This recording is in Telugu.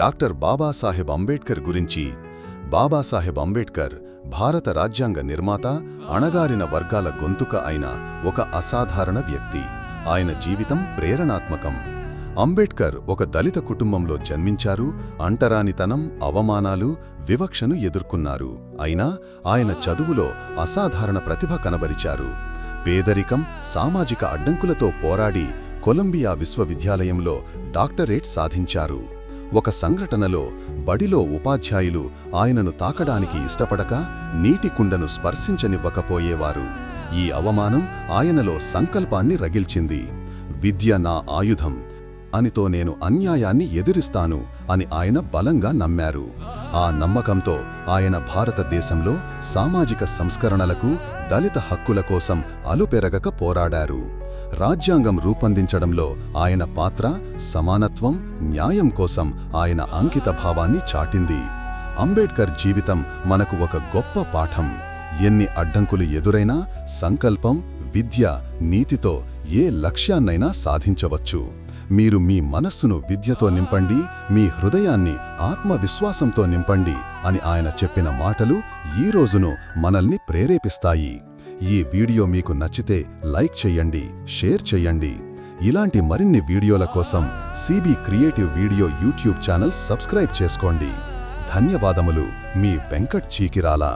డాక్టర్ బాబాసాహెబ్ అంబేడ్కర్ గురించి బాబాసాహెబ్ అంబేడ్కర్ భారత రాజ్యాంగ నిర్మాత అణగారిన వర్గాల గొంతుక అయిన ఒక అసాధారణ వ్యక్తి. ఆయన జీవితం ప్రేరణాత్మకం. అంబేడ్కర్ ఒక దళిత కుటుంబంలో జన్మించారు. అంటరానితనం అవమానాలు వివక్షను ఎదుర్కొన్నారు. అయినా ఆయన చదువులో అసాధారణ ప్రతిభ కనబరిచారు. పేదరికం సామాజిక అడ్డంకులతో పోరాడి కొలంబియా విశ్వవిద్యాలయంలో డాక్టరేట్ సాధించారు. ఒక సంఘటనలో బడిలో ఉపాధ్యాయులు ఆయనను తాకడానికి ఇష్టపడక నీటి కుండను స్పర్శించనివ్వకపోయేవారు. ఈ అవమానం ఆయనలో సంకల్పాన్ని రగిల్చింది. విద్య నా ఆయుధం. అనితో నేను అన్యాయాన్ని ఎదిరిస్తాను అని ఆయన బలంగా నమ్మారు. ఆ నమ్మకంతో ఆయన భారతదేశంలో సామాజిక సంస్కరణలకు దళిత హక్కుల కోసం అలుపెరగక పోరాడారు. రాజ్యాంగం రూపొందించడంలో ఆయన పాత్ర సమానత్వం న్యాయం కోసం ఆయన అంకిత భావాన్ని చాటింది. అంబేడ్కర్ జీవితం మనకు ఒక గొప్ప పాఠం. ఎన్ని అడ్డంకులు ఎదురైనా సంకల్పం విద్య నీతితో ఏ లక్ష్యాన్నైనా సాధించవచ్చు. మీరు మీ మనస్సును విద్యతో నింపండి మీ హృదయాన్ని ఆత్మవిశ్వాసంతో నింపండి అని ఆయన చెప్పిన మాటలు ఈ రోజును మనల్ని ప్రేరేపిస్తాయి. ఈ వీడియో మీకు నచ్చితే లైక్ చెయ్యండి షేర్ చెయ్యండి ఇలాంటి మరిన్ని వీడియోల కోసం CB creative video YouTube channel subscribe చేసుకోండి. ధన్యవాదములు. మీ వెంకట్ చీకిరాలా.